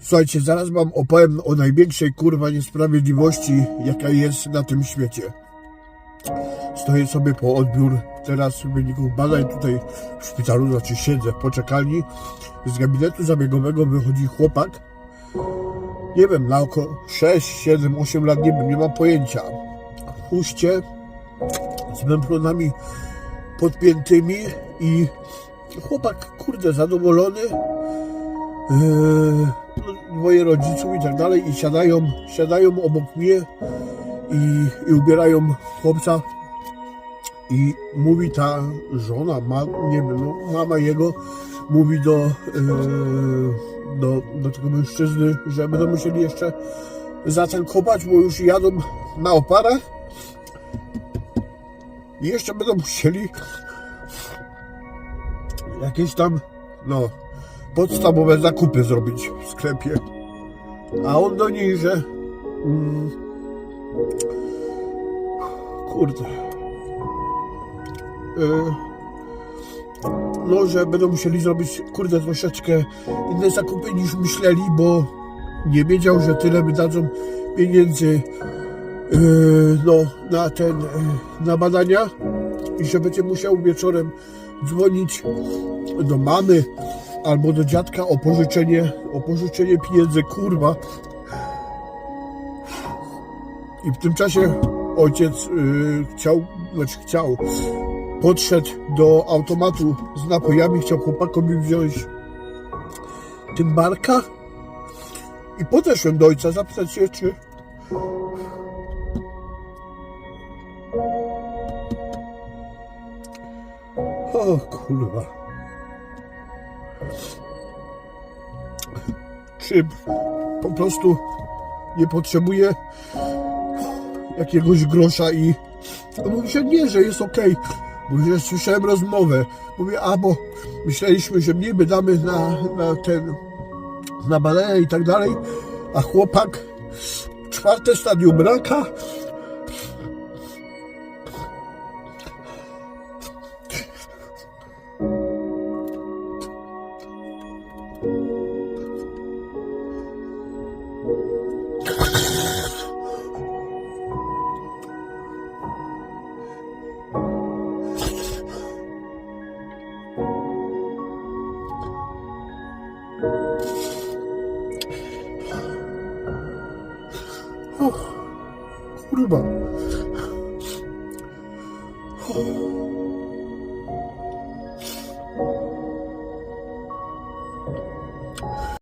Słuchajcie, zaraz wam opowiem o największej kurwa niesprawiedliwości, jaka jest na tym świecie. Stoję sobie po odbiór teraz wyników badań tutaj w szpitalu, znaczy siedzę w poczekalni. Z gabinetu zabiegowego wychodzi chłopak. Nie wiem, na około 6, 7, 8 lat, nie wiem, nie mam pojęcia. W chuście, z memflonami podpiętymi i chłopak, kurde, zadowolony. Yy, dwoje rodziców i tak dalej i siadają, siadają obok mnie i, i ubierają chłopca. I mówi ta żona, ma, nie wiem, no, mama jego mówi do, yy, do, do tego mężczyzny, że będą musieli jeszcze zatankować, bo już jadą na oparach i jeszcze będą musieli jakieś tam, no, podstawowe zakupy zrobić w sklepie. A on do niej, że mm, kurde yy, no, że będą musieli zrobić kurde troszeczkę inne zakupy niż myśleli, bo nie wiedział, że tyle wydadzą pieniędzy yy, no, na ten, yy, na badania i że będzie musiał wieczorem dzwonić do mamy albo do dziadka o pożyczenie, o pożyczenie pieniędzy, kurwa. I w tym czasie ojciec yy, chciał, znaczy chciał, podszedł do automatu z napojami, chciał chłopakowi wziąć tym barka i podeszłem do ojca zapytać się, czy o kurwa czy po prostu nie potrzebuje jakiegoś grosza i no mówi się nie, że jest okej. Mówi, że słyszałem rozmowę. Mówię, a bo myśleliśmy, że mnie damy na, na ten na badania i tak dalej, a chłopak czwarte stadium raka kurwa.